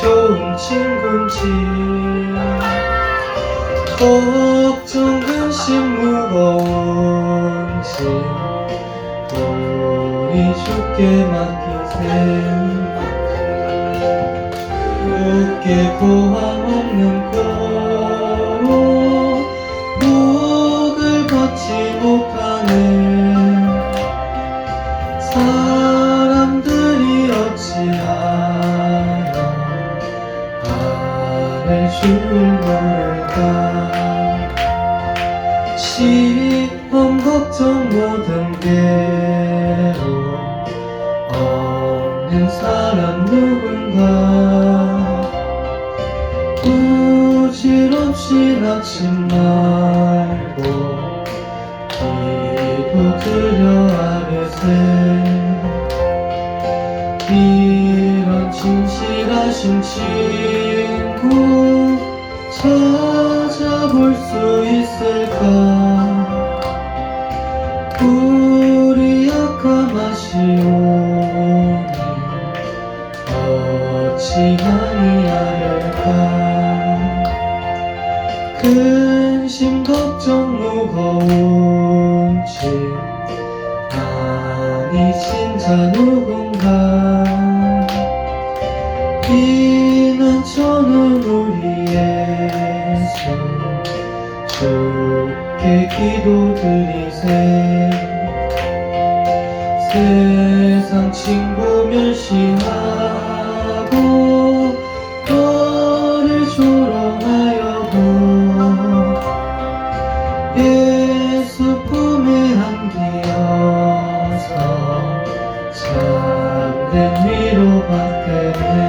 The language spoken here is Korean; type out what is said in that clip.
좋은 친구인지. 걱정 근심 무거운지. 우리 주께 맡기세 굳게 보아 없는 고로 목을 걷지 못하는 줄 모를까? 시험 걱정 모든 괴로 없는 사람 누군가? 부질없이 낙심 말고 기도 드려 아뢰세. 이런 진실하신 친구 찾아볼 수 있을까? 우리 약함하시오니 어찌하니 하려까? 근심 걱정 무거운지 아니 진짜 누군가 주께 기도드리세. 세상 친구 멸시하고 너를 조롱하여도 예수 품에 안기어서 참된 위로받게 해